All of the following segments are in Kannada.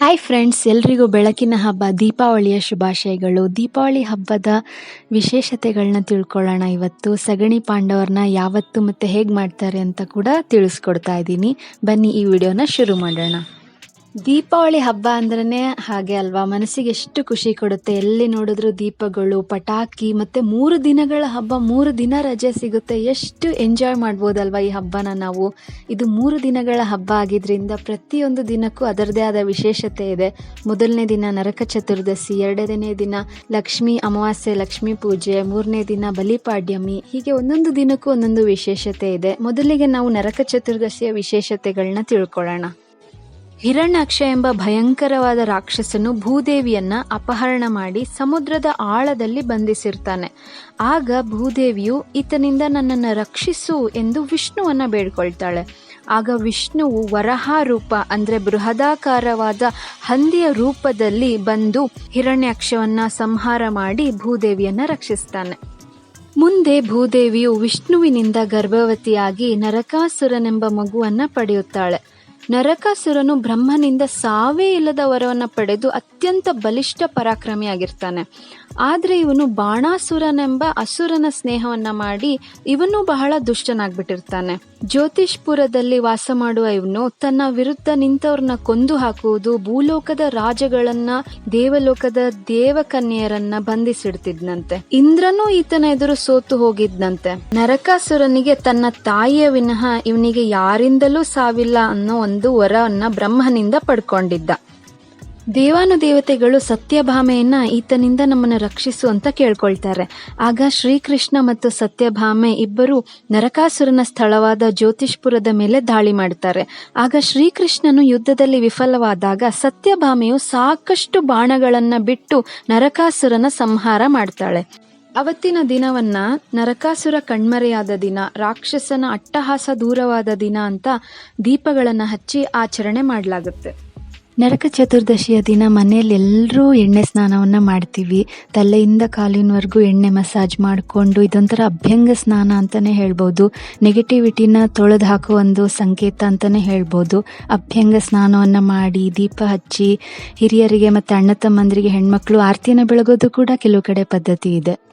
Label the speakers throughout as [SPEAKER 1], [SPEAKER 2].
[SPEAKER 1] ಹಾಯ್ ಫ್ರೆಂಡ್ಸ್ ಎಲ್ರಿಗೂ ಬೆಳಕಿನ ಹಬ್ಬ, ದೀಪಾವಳಿಯ ಶುಭಾಶಯಗಳು. ದೀಪಾವಳಿ ಹಬ್ಬದ ವಿಶೇಷತೆಗಳನ್ನ ತಿಳ್ಕೊಳ್ಳೋಣ ಇವತ್ತು. ಸಗಣಿ ಪಾಂಡವರನ್ನ ಯಾವತ್ತು ಮತ್ತೆ ಹೇಗೆ ಮಾಡ್ತಾರೆ ಅಂತ ಕೂಡ ತಿಳಿಸ್ಕೊಡ್ತಾ ಇದ್ದೀನಿ. ಬನ್ನಿ ಈ ವಿಡಿಯೋನ ಶುರು ಮಾಡೋಣ. ದೀಪಾವಳಿ ಹಬ್ಬ ಅಂದ್ರೇ ಹಾಗೆ ಅಲ್ವಾ? ಮನಸ್ಸಿಗೆ ಎಷ್ಟು ಖುಷಿ ಕೊಡುತ್ತೆ? ಎಲ್ಲಿ ನೋಡಿದ್ರು ದೀಪಗಳು, ಪಟಾಕಿ, ಮತ್ತೆ ಮೂರು ದಿನಗಳ ಹಬ್ಬ, ಮೂರು ದಿನ ರಜೆ ಸಿಗುತ್ತೆ. ಎಷ್ಟು ಎಂಜಾಯ್ ಮಾಡ್ಬೋದಲ್ವಾ ಈ ಹಬ್ಬನ ನಾವು? ಇದು ಮೂರು ದಿನಗಳ ಹಬ್ಬ ಆಗಿದ್ರಿಂದ ಪ್ರತಿಯೊಂದು ದಿನಕ್ಕೂ ಅದರದೇ ಆದ ವಿಶೇಷತೆ ಇದೆ. ಮೊದಲನೇ ದಿನ ನರಕ ಚತುರ್ದಶಿ, ಎರಡನೇ ದಿನ ಲಕ್ಷ್ಮೀ ಅಮಾವಾಸ್ಯೆ, ಲಕ್ಷ್ಮೀ ಪೂಜೆ, ಮೂರನೇ ದಿನ ಬಲಿಪಾಡ್ಯಮಿ ಹೀಗೆ ಒಂದೊಂದು ದಿನಕ್ಕೂ ಒಂದೊಂದು ವಿಶೇಷತೆ ಇದೆ. ಮೊದಲಿಗೆ ನಾವು ನರಕ ಚತುರ್ದಶಿಯ ವಿಶೇಷತೆಗಳನ್ನ ತಿಳ್ಕೊಳ್ಳೋಣ. ಹಿರಣ್ಯಾಕ್ಷ ಎಂಬ ಭಯಂಕರವಾದ ರಾಕ್ಷಸನು ಭೂದೇವಿಯನ್ನ ಅಪಹರಣ ಮಾಡಿ ಸಮುದ್ರದ ಆಳದಲ್ಲಿ ಬಂಧಿಸಿರ್ತಾನೆ. ಆಗ ಭೂದೇವಿಯು ಈತನಿಂದ ನನ್ನನ್ನು ರಕ್ಷಿಸು ಎಂದು ವಿಷ್ಣುವನ್ನ ಬೇಡ್ಕೊಳ್ತಾಳೆ. ಆಗ ವಿಷ್ಣುವು ವರಹ ರೂಪ ಅಂದ್ರೆ ಬೃಹದಾಕಾರವಾದ ಹಂದಿಯ ರೂಪದಲ್ಲಿ ಬಂದು ಹಿರಣ್ಯಾಕ್ಷವನ್ನ ಸಂಹಾರ ಮಾಡಿ ಭೂದೇವಿಯನ್ನ ರಕ್ಷಿಸ್ತಾನೆ. ಮುಂದೆ ಭೂದೇವಿಯು ವಿಷ್ಣುವಿನಿಂದ ಗರ್ಭವತಿಯಾಗಿ ನರಕಾಸುರನೆಂಬ ಮಗುವನ್ನ ಪಡೆಯುತ್ತಾಳೆ. ನರಕಾಸುರನು ಬ್ರಹ್ಮನಿಂದ ಸಾವೇ ಇಲ್ಲದ ವರವನ್ನು ಪಡೆದು ಅತ್ಯಂತ ಬಲಿಷ್ಠ ಪರಾಕ್ರಮಿ ಆಗಿರ್ತಾನೆ. ಆದರೆ ಇವನು ಬಾಣಾಸುರನೆಂಬ ಅಸುರನ ಸ್ನೇಹವನ್ನ ಮಾಡಿ ಇವನು ಬಹಳ ದುಷ್ಟನಾಗ್ಬಿಟ್ಟಿರ್ತಾನೆ. ಜ್ಯೋತಿಷ್ಪುರದಲ್ಲಿ ವಾಸ ಮಾಡುವ ಇವನು ತನ್ನ ವಿರುದ್ಧ ನಿಂತವ್ರನ್ನ ಕೊಂದು ಹಾಕುವುದು, ಭೂಲೋಕದ ರಾಜಗಳನ್ನ, ದೇವಲೋಕದ ದೇವಕನ್ಯರನ್ನ ಬಂಧಿಸಿಡ್ತಿದ್ನಂತೆ. ಇಂದ್ರನೂ ಈತನ ಎದುರು ಸೋತು ಹೋಗಿದ್ನಂತೆ. ನರಕಾಸುರನಿಗೆ ತನ್ನ ತಾಯಿಯ ವಿನಃ ಇವನಿಗೆ ಯಾರಿಂದಲೂ ಸಾವಿಲ್ಲ ಅನ್ನೋ ಒಂದು ವರವನ್ನ ಬ್ರಹ್ಮನಿಂದ ಪಡ್ಕೊಂಡಿದ್ದ. ದೇವಾನುದೇವತೆಗಳು ಸತ್ಯಭಾಮೆಯನ್ನ ಈತನಿಂದ ನಮ್ಮನ್ನು ರಕ್ಷಿಸು ಅಂತ ಕೇಳ್ಕೊಳ್ತಾರೆ. ಆಗ ಶ್ರೀಕೃಷ್ಣ ಮತ್ತು ಸತ್ಯಭಾಮೆ ಇಬ್ಬರು ನರಕಾಸುರನ ಸ್ಥಳವಾದ ಜ್ಯೋತಿಷ್ಪುರದ ಮೇಲೆ ದಾಳಿ ಮಾಡ್ತಾರೆ ಆಗ ಶ್ರೀಕೃಷ್ಣನು ಯುದ್ಧದಲ್ಲಿ ವಿಫಲವಾದಾಗ ಸತ್ಯಭಾಮೆಯು ಸಾಕಷ್ಟು ಬಾಣಗಳನ್ನ ಬಿಟ್ಟು ನರಕಾಸುರನ ಸಂಹಾರ ಮಾಡ್ತಾಳೆ. ಅವತ್ತಿನ ದಿನವನ್ನ ನರಕಾಸುರ ಕಣ್ಮರೆಯಾದ ದಿನ, ರಾಕ್ಷಸನ ಅಟ್ಟಹಾಸ ದೂರವಾದ ದಿನ ಅಂತ ದೀಪಗಳನ್ನು ಹಚ್ಚಿ ಆಚರಣೆ ಮಾಡಲಾಗುತ್ತೆ. ನರಕ ಚತುರ್ದಶಿಯ ದಿನ ಮನೆಯಲ್ಲಿ ಎಲ್ಲರೂ ಎಣ್ಣೆ ಸ್ನಾನವನ್ನ ಮಾಡ್ತೀವಿ. ತಲೆಯಿಂದ ಕಾಲಿನವರೆಗೂ ಎಣ್ಣೆ ಮಸಾಜ್ ಮಾಡಿಕೊಂಡು ಇದೊಂಥರ ಅಭ್ಯಂಗ ಸ್ನಾನ ಅಂತಾನೆ ಹೇಳ್ಬೋದು. ನೆಗೆಟಿವಿಟಿನ ತೊಳೆದು ಹಾಕೋ ಒಂದು ಸಂಕೇತ ಅಂತಾನೆ ಹೇಳ್ಬೋದು. ಅಭ್ಯಂಗ ಸ್ನಾನವನ್ನ ಮಾಡಿ, ದೀಪ ಹಚ್ಚಿ, ಹಿರಿಯರಿಗೆ ಮತ್ತು ಅಣ್ಣ ತಮ್ಮಂದರಿಗೆ ಹೆಣ್ಮಕ್ಳು ಆರತಿನ ಬೆಳಗೋದು ಕೂಡ ಕೆಲವು ಕಡೆ ಪದ್ಧತಿ ಇದೆ.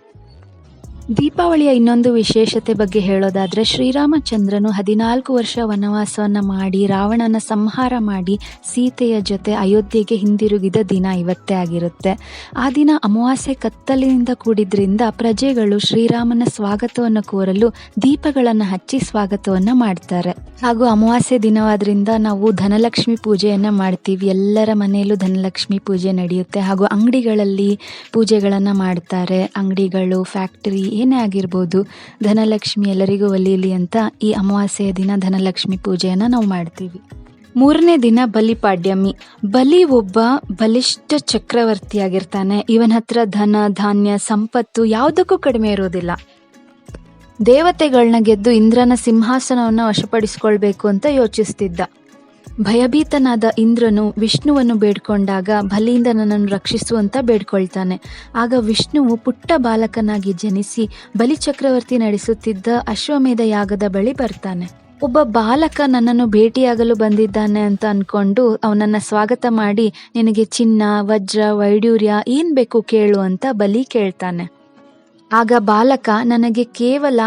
[SPEAKER 1] ದೀಪಾವಳಿಯ ಇನ್ನೊಂದು ವಿಶೇಷತೆ ಬಗ್ಗೆ ಹೇಳೋದಾದ್ರೆ ಶ್ರೀರಾಮಚಂದ್ರನು ಹದಿನಾಲ್ಕು ವರ್ಷ ವನವಾಸವನ್ನು ಮಾಡಿ, ರಾವಣನ ಸಂಹಾರ ಮಾಡಿ ಸೀತೆಯ ಜೊತೆ ಅಯೋಧ್ಯೆಗೆ ಹಿಂದಿರುಗಿದ ದಿನ ಇವತ್ತೇ ಆಗಿರುತ್ತೆ. ಆ ದಿನ ಅಮಾವಾಸ್ಯೆ ಕತ್ತಲಿನಿಂದ ಕೂಡಿದ್ರಿಂದ ಪ್ರಜೆಗಳು ಶ್ರೀರಾಮನ ಸ್ವಾಗತವನ್ನು ಕೋರಲು ದೀಪಗಳನ್ನು ಹಚ್ಚಿ ಸ್ವಾಗತವನ್ನು ಮಾಡ್ತಾರೆ. ಹಾಗೂ ಅಮಾವಾಸ್ಯೆ ದಿನವಾದ್ರಿಂದ ನಾವು ಧನಲಕ್ಷ್ಮಿ ಪೂಜೆಯನ್ನು ಮಾಡ್ತೀವಿ. ಎಲ್ಲರ ಮನೆಯಲ್ಲೂ ಧನಲಕ್ಷ್ಮಿ ಪೂಜೆ ನಡೆಯುತ್ತೆ. ಹಾಗೂ ಅಂಗಡಿಗಳಲ್ಲಿ ಪೂಜೆಗಳನ್ನು ಮಾಡ್ತಾರೆ. ಅಂಗಡಿಗಳು, ಫ್ಯಾಕ್ಟರಿ ಏನೇ ಆಗಿರ್ಬೋದು, ಧನಲಕ್ಷ್ಮಿ ಎಲ್ಲರಿಗೂ ಒಲಿಯಲಿ ಅಂತ ಈ ಅಮಾವಾಸ್ಯೆಯ ದಿನ ಧನಲಕ್ಷ್ಮಿ ಪೂಜೆಯನ್ನು ನಾವು ಮಾಡ್ತೀವಿ. ಮೂರನೇ ದಿನ ಬಲಿಪಾಡ್ಯಮಿ. ಬಲಿ ಒಬ್ಬ ಬಲಿಷ್ಠ ಚಕ್ರವರ್ತಿಯಾಗಿರ್ತಾನೆ ಇವನ ಹತ್ರ ಧನ, ಧಾನ್ಯ, ಸಂಪತ್ತು ಯಾವುದಕ್ಕೂ ಕಡಿಮೆ ಇರೋದಿಲ್ಲ. ದೇವತೆಗಳನ್ನ ಗೆದ್ದು ಇಂದ್ರನ ಸಿಂಹಾಸನವನ್ನು ವಶಪಡಿಸ್ಕೊಳ್ಬೇಕು ಅಂತ ಯೋಚಿಸ್ತಿದ್ದ. ಭಯಭೀತನಾದ ಇಂದ್ರನು ವಿಷ್ಣುವನ್ನು ಬೇಡ್ಕೊಂಡಾಗ ಬಲಿಯಿಂದ ನನ್ನನ್ನು ರಕ್ಷಿಸುವಂತ ಬೇಡ್ಕೊಳ್ತಾನೆ. ಆಗ ವಿಷ್ಣುವು ಪುಟ್ಟ ಬಾಲಕನಾಗಿ ಜನಿಸಿ ಬಲಿ ಚಕ್ರವರ್ತಿ ನಡೆಸುತ್ತಿದ್ದ ಅಶ್ವಮೇಧ ಯಾಗದ ಬಳಿ ಬರ್ತಾನೆ. ಒಬ್ಬ ಬಾಲಕ ನನ್ನನ್ನು ಭೇಟಿಯಾಗಲು ಬಂದಿದ್ದಾನೆ ಅಂತ ಅನ್ಕೊಂಡು ಅವನನ್ನ ಸ್ವಾಗತ ಮಾಡಿ ನಿನಗೆ ಚಿನ್ನ, ವಜ್ರ, ವೈಡೂರ್ಯ ಏನ್ ಬೇಕು ಕೇಳು ಅಂತ ಬಲಿ ಕೇಳ್ತಾನೆ. ಆಗ ಬಾಲಕ ನನಗೆ ಕೇವಲ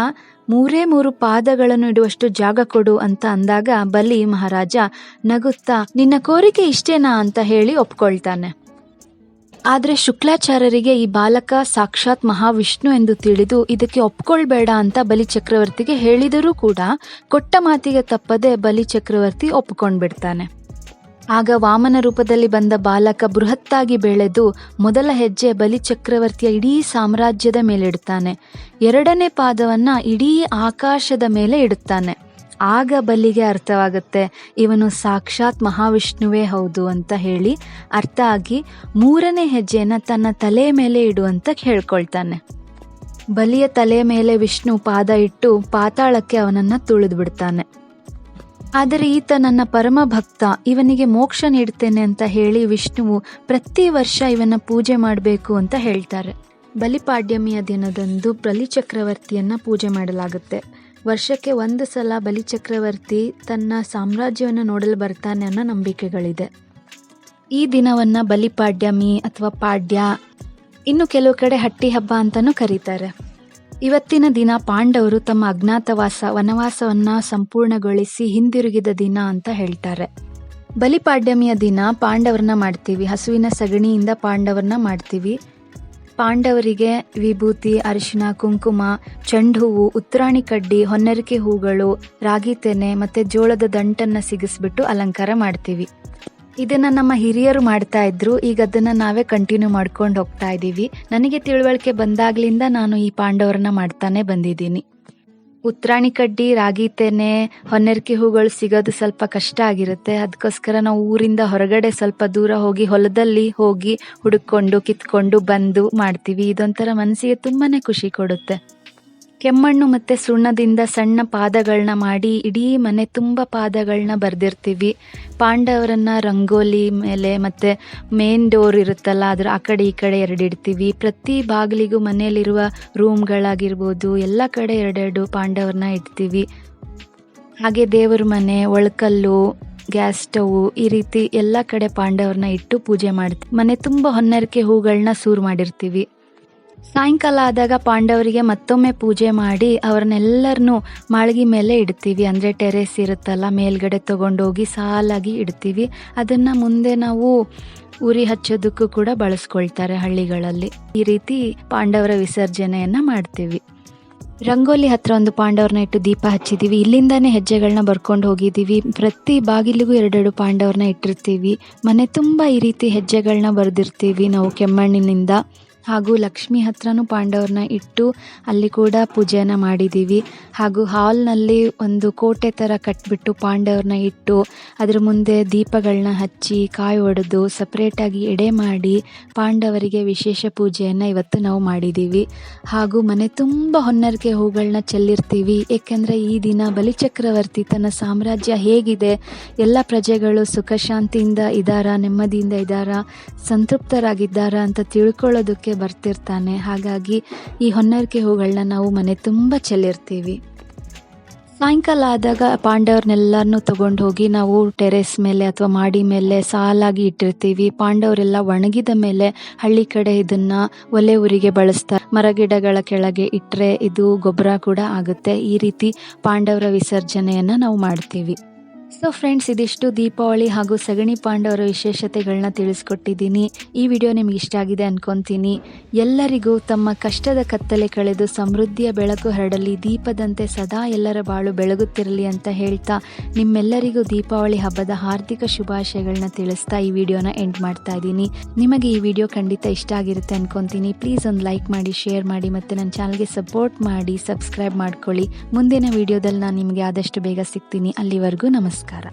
[SPEAKER 1] ಮೂರೇ ಮೂರು ಪಾದಗಳನ್ನು ಇಡುವಷ್ಟು ಜಾಗ ಕೊಡು ಅಂತ ಅಂದಾಗ ಬಲಿ ಮಹಾರಾಜ, ನಗುತ್ತಾ, ನಿನ್ನ ಕೋರಿಕೆ ಇಷ್ಟೇನಾ ಅಂತ ಹೇಳಿ ಒಪ್ಕೊಳ್ತಾನೆ. ಆದ್ರೆ ಶುಕ್ಲಾಚಾರ್ಯರಿಗೆ ಈ ಬಾಲಕ ಸಾಕ್ಷಾತ್ ಮಹಾವಿಷ್ಣು ಎಂದು ತಿಳಿದು ಇದಕ್ಕೆ ಒಪ್ಕೊಳ್ಬೇಡ ಅಂತ ಬಲಿ ಚಕ್ರವರ್ತಿಗೆ ಹೇಳಿದರೂ ಕೂಡ ಕೊಟ್ಟ ಮಾತಿಗೆ ತಪ್ಪದೆ ಬಲಿ ಚಕ್ರವರ್ತಿ ಒಪ್ಕೊಂಡ್ಬಿಡ್ತಾನೆ. ಆಗ ವಾಮನ ರೂಪದಲ್ಲಿ ಬಂದ ಬಾಲಕ ಬೃಹತ್ತಾಗಿ ಬೆಳೆದು ಮೊದಲ ಹೆಜ್ಜೆ ಬಲಿ ಚಕ್ರವರ್ತಿಯ ಇಡೀ ಸಾಮ್ರಾಜ್ಯದ ಮೇಲೆ ಇಡುತ್ತಾನೆ. ಎರಡನೇ ಪಾದವನ್ನ ಇಡೀ ಆಕಾಶದ ಮೇಲೆ ಇಡುತ್ತಾನೆ. ಆಗ ಬಲಿಗೆ ಅರ್ಥವಾಗುತ್ತೆ, ಇವನು ಸಾಕ್ಷಾತ್ ಮಹಾವಿಷ್ಣುವೇ ಹೌದು ಅಂತ ಹೇಳಿ ಅರ್ಥ ಆಗಿ ಮೂರನೇ ಹೆಜ್ಜೆಯನ್ನು ತನ್ನ ತಲೆ ಮೇಲೆ ಇಡುವಂತ ಹೇಳ್ಕೊಳ್ತಾನೆ. ಬಲಿಯ ತಲೆ ಮೇಲೆ ವಿಷ್ಣು ಪಾದ ಇಟ್ಟು ಪಾತಾಳಕ್ಕೆ ಅವನನ್ನ ತುಳಿದು ಬಿಡ್ತಾನೆ ಆದರೆ ಈತ ನನ್ನ ಪರಮ ಭಕ್ತ, ಇವನಿಗೆ ಮೋಕ್ಷ ನೀಡ್ತೇನೆ ಅಂತ ಹೇಳಿ ವಿಷ್ಣುವು ಪ್ರತಿ ವರ್ಷ ಇವನ ಪೂಜೆ ಮಾಡಬೇಕು ಅಂತ ಹೇಳ್ತಾರೆ. ಬಲಿಪಾಡ್ಯಮಿಯ ದಿನದಂದು ಬಲಿಚಕ್ರವರ್ತಿಯನ್ನ ಪೂಜೆ ಮಾಡಲಾಗುತ್ತೆ. ವರ್ಷಕ್ಕೆ ಒಂದು ಸಲ ಬಲಿ ಚಕ್ರವರ್ತಿ ತನ್ನ ಸಾಮ್ರಾಜ್ಯವನ್ನು ನೋಡಲು ಬರ್ತಾನೆ ಅನ್ನೋ ನಂಬಿಕೆಗಳಿದೆ. ಈ ದಿನವನ್ನ ಬಲಿಪಾಡ್ಯಮಿ ಅಥವಾ ಪಾಡ್ಯ, ಇನ್ನು ಕೆಲವು ಕಡೆ ಹಟ್ಟಿ ಹಬ್ಬ ಅಂತಾನೂ ಕರೀತಾರೆ. ಇವತ್ತಿನ ದಿನ ಪಾಂಡವರು ತಮ್ಮ ಅಜ್ಞಾತವಾಸ ವನವಾಸವನ್ನ ಸಂಪೂರ್ಣಗೊಳಿಸಿ ಹಿಂದಿರುಗಿದ ದಿನ ಅಂತ ಹೇಳ್ತಾರೆ. ಬಲಿಪಾಡ್ಯಮಿಯ ದಿನ ಪಾಂಡವರನ್ನ ಮಾಡ್ತೀವಿ, ಹಸುವಿನ ಸಗಣಿಯಿಂದ ಪಾಂಡವರನ್ನ ಮಾಡ್ತೀವಿ. ಪಾಂಡವರಿಗೆ ವಿಭೂತಿ, ಅರಿಶಿನ, ಕುಂಕುಮ ಚೆಂಡು ಹೂವು ಉತ್ತರಾಣಿ ಕಡ್ಡಿ, ಹೊನ್ನರಿಕೆ ಹೂಗಳು, ರಾಗಿ ತೆನೆ ಮತ್ತೆ ಜೋಳದ ದಂಟನ್ನ ಸಿಗಿಸ್ಬಿಟ್ಟು ಅಲಂಕಾರ ಮಾಡ್ತೀವಿ. ಇದನ್ನ ನಮ್ಮ ಹಿರಿಯರು ಮಾಡ್ತಾ ಇದ್ರು. ಈಗ ಅದನ್ನ ನಾವೇ ಕಂಟಿನ್ಯೂ ಮಾಡ್ಕೊಂಡು ಹೋಗ್ತಾ ಇದ್ದೀವಿ ನನಗೆ ತಿಳುವಳಿಕೆ ಬಂದಾಗ್ಲಿಂದ ನಾನು ಈ ಪಾಂಡವರನ್ನ ಮಾಡ್ತಾನೆ ಬಂದಿದ್ದೀನಿ. ಉತ್ರಾಣಿ ಕಡ್ಡಿ, ರಾಗಿ ತೆನೆ, ಹೊನ್ನೆರ್ಕೆ ಹೂಗಳು ಸಿಗೋದು ಸ್ವಲ್ಪ ಕಷ್ಟ ಆಗಿರುತ್ತೆ. ಅದಕ್ಕೋಸ್ಕರ ನಾವು ಊರಿಂದ ಹೊರಗಡೆ ಸ್ವಲ್ಪ ದೂರ ಹೋಗಿ ಹೊಲದಲ್ಲಿ ಹೋಗಿ ಹುಡುಕೊಂಡು, ಕಿತ್ಕೊಂಡು ಬಂದು ಮಾಡ್ತೀವಿ. ಇದೊಂಥರ ಮನಸ್ಸಿಗೆ ತುಂಬಾನೇ ಖುಷಿ ಕೊಡುತ್ತೆ. ಕೆಮ್ಮಣ್ಣು ಮತ್ತೆ ಸುಣ್ಣದಿಂದ ಸಣ್ಣ ಪಾದಗಳನ್ನ ಮಾಡಿ ಇಡೀ ಮನೆ ತುಂಬ ಪಾದಗಳನ್ನ ಬರ್ದಿರ್ತೀವಿ. ಪಾಂಡವರನ್ನ ರಂಗೋಲಿ ಮೇಲೆ ಮತ್ತೆ ಮೇನ್ ಡೋರ್ ಇರುತ್ತಲ್ಲ, ಅದ್ರ ಆ ಕಡೆ ಈ ಕಡೆ ಎರಡಿಡ್ತೀವಿ ಪ್ರತಿ ಬಾಗಿಲಿಗೂ ಮನೆಯಲ್ಲಿರುವ ರೂಮ್ಗಳಾಗಿರ್ಬೋದು ಎಲ್ಲ ಕಡೆ ಎರಡೆರಡು ಪಾಂಡವರನ್ನ ಇಡ್ತೀವಿ. ಹಾಗೆ ದೇವರ ಮನೆ, ಒಳಕಲ್ಲು ಗ್ಯಾಸ್ ಸ್ಟವ್ ಈ ರೀತಿ ಎಲ್ಲ ಕಡೆ ಪಾಂಡವರನ್ನ ಇಟ್ಟು ಪೂಜೆ ಮಾಡ್ತೀವಿ. ಮನೆ ತುಂಬ ಹೊನ್ನರಿಕೆ ಹೂಗಳನ್ನ ಸೂರು ಮಾಡಿರ್ತೀವಿ. ಸಾಯಂಕಾಲ ಆದಾಗ ಪಾಂಡವರಿಗೆ ಮತ್ತೊಮ್ಮೆ ಪೂಜೆ ಮಾಡಿ ಅವ್ರನ್ನೆಲ್ಲರನ್ನು ಮಾಳ್ಗಿ ಮೇಲೆ ಇಡ್ತೀವಿ. ಅಂದರೆ ಟೆರೆಸ್ ಇರುತ್ತಲ್ಲ, ಮೇಲ್ಗಡೆ ತೊಗೊಂಡೋಗಿ ಸಾಲಾಗಿ ಇಡ್ತೀವಿ. ಅದನ್ನು ಮುಂದೆ ನಾವು ಉರಿ ಹಚ್ಚೋದಕ್ಕೂ ಕೂಡ ಬಳಸ್ಕೊಳ್ತಾರೆ ಹಳ್ಳಿಗಳಲ್ಲಿ. ಈ ರೀತಿ ಪಾಂಡವರ ವಿಸರ್ಜನೆಯನ್ನು ಮಾಡ್ತೀವಿ. ರಂಗೋಲಿ ಹತ್ರ ಒಂದು ಪಾಂಡವ್ರನ್ನ ಇಟ್ಟು ದೀಪ ಹಚ್ಚಿದ್ದೀವಿ ಇಲ್ಲಿಂದಾನೇ ಹೆಜ್ಜೆಗಳನ್ನ ಬರ್ಕೊಂಡು ಹೋಗಿದ್ದೀವಿ ಪ್ರತಿ ಬಾಗಿಲಿಗೂ ಎರಡೆರಡು ಪಾಂಡವ್ರನ್ನ ಇಟ್ಟಿರ್ತೀವಿ. ಮನೆ ತುಂಬ ಈ ರೀತಿ ಹೆಜ್ಜೆಗಳನ್ನ ಬರೆದಿರ್ತೀವಿ ನಾವು ಕೆಮ್ಮಣ್ಣಿನಿಂದ. ಹಾಗೂ ಲಕ್ಷ್ಮಿ ಹತ್ರನೂ ಪಾಂಡವ್ರನ್ನ ಇಟ್ಟು ಅಲ್ಲಿ ಕೂಡ ಪೂಜೆಯನ್ನು ಮಾಡಿದ್ದೀವಿ ಹಾಗೂ ಹಾಲ್ನಲ್ಲಿ ಒಂದು ಕೋಟೆ ಥರ ಕಟ್ಬಿಟ್ಟು ಪಾಂಡವ್ರನ್ನ ಇಟ್ಟು ಅದ್ರ ಮುಂದೆ ದೀಪಗಳನ್ನ ಹಚ್ಚಿ ಕಾಯಿ ಒಡೆದು ಸಪ್ರೇಟಾಗಿ ಎಡೆ ಮಾಡಿ ಪಾಂಡವರಿಗೆ ವಿಶೇಷ ಪೂಜೆಯನ್ನು ಇವತ್ತು ನಾವು ಮಾಡಿದ್ದೀವಿ ಹಾಗೂ ಮನೆ ತುಂಬ ಹೊನ್ನರಿಕೆ ಹೂಗಳನ್ನ ಚೆಲ್ಲಿರ್ತೀವಿ. ಏಕೆಂದರೆ ಈ ದಿನ ಬಲಿಚಕ್ರವರ್ತಿ ತನ್ನ ಸಾಮ್ರಾಜ್ಯ ಹೇಗಿದೆ. ಎಲ್ಲ ಪ್ರಜೆಗಳು ಸುಖ ಶಾಂತಿಯಿಂದ ಇದ್ದಾರಾ ನೆಮ್ಮದಿಯಿಂದ ಇದ್ದಾರಾ ಸಂತೃಪ್ತರಾಗಿದ್ದಾರಾ ಅಂತ ತಿಳ್ಕೊಳ್ಳೋದಕ್ಕೆ ಬರ್ತಿರ್ತಾನೆ. ಹಾಗಾಗಿ ಈ ಹೊನ್ನರಿಕೆ ಹೂಗಳನ್ನ ನಾವು ಮನೆ ತುಂಬ ಚೆಲ್ಲಿರ್ತೀವಿ. ಸಾಯಂಕಾಲ ಆದಾಗ ಪಾಂಡವ್ರನ್ನೆಲ್ಲರನ್ನೂ ತಗೊಂಡು ಹೋಗಿ ನಾವು ಟೆರೆಸ್ ಮೇಲೆ ಅಥವಾ ಮಾಡಿ ಮೇಲೆ ಸಾಲಾಗಿ ಇಟ್ಟಿರ್ತೀವಿ. ಪಾಂಡವರೆಲ್ಲ ಒಣಗಿದ ಮೇಲೆ ಹಳ್ಳಿ ಕಡೆ ಇದನ್ನ ಒಲೆ ಊರಿಗೆ ಬಳಸ್ತಾರೆ ಮರಗಿಡಗಳ ಕೆಳಗೆ ಇಟ್ಟರೆ ಇದು ಗೊಬ್ಬರ ಕೂಡ ಆಗುತ್ತೆ. ಈ ರೀತಿ ಪಾಂಡವರ ವಿಸರ್ಜನೆಯನ್ನು ನಾವು ಮಾಡ್ತೀವಿ. ಸೊ ಫ್ರೆಂಡ್ಸ್ ಇದಿಷ್ಟು ದೀಪಾವಳಿ ಹಾಗೂ ಸಗಣಿ ಪಾಂಡವರ ವಿಶೇಷತೆಗಳನ್ನ ತಿಳಿಸ್ಕೊಟ್ಟಿದ್ದೀನಿ. ಈ ವಿಡಿಯೋ ನಿಮ್ಗೆ ಇಷ್ಟ ಆಗಿದೆ ಅನ್ಕೊಂತೀನಿ. ಎಲ್ಲರಿಗೂ ತಮ್ಮ ಕಷ್ಟದ ಕತ್ತಲೆ ಕಳೆದು ಸಮೃದ್ಧಿಯ ಬೆಳಕು ಹರಡಲಿ, ದೀಪದಂತೆ ಸದಾ ಎಲ್ಲರ ಬಾಳು ಬೆಳಗುತ್ತಿರಲಿ ಅಂತ ಹೇಳ್ತಾ ನಿಮ್ಮೆಲ್ಲರಿಗೂ ದೀಪಾವಳಿ ಹಬ್ಬದ ಹಾರ್ದಿಕ ಶುಭಾಶಯಗಳನ್ನ ತಿಳಿಸ್ತಾ ಈ ವಿಡಿಯೋನ ಎಂಡ್ ಮಾಡ್ತಾ ಇದ್ದೀನಿ. ನಿಮಗೆ ಈ ವಿಡಿಯೋ ಖಂಡಿತ ಇಷ್ಟ ಆಗಿರುತ್ತೆ ಅನ್ಕೊಂತೀನಿ. ಪ್ಲೀಸ್ ಒಂದು ಲೈಕ್ ಮಾಡಿ ಶೇರ್ ಮಾಡಿ ಮತ್ತು ನನ್ನ ಚಾನಲ್ಗೆ ಸಪೋರ್ಟ್ ಮಾಡಿ ಸಬ್ಸ್ಕ್ರೈಬ್ ಮಾಡ್ಕೊಳ್ಳಿ. ಮುಂದಿನ ವಿಡಿಯೋದಲ್ಲಿ ನಾನು ನಿಮಗೆ ಆದಷ್ಟು ಬೇಗ ಸಿಗ್ತೀನಿ. ಅಲ್ಲಿವರೆಗೂ Oscar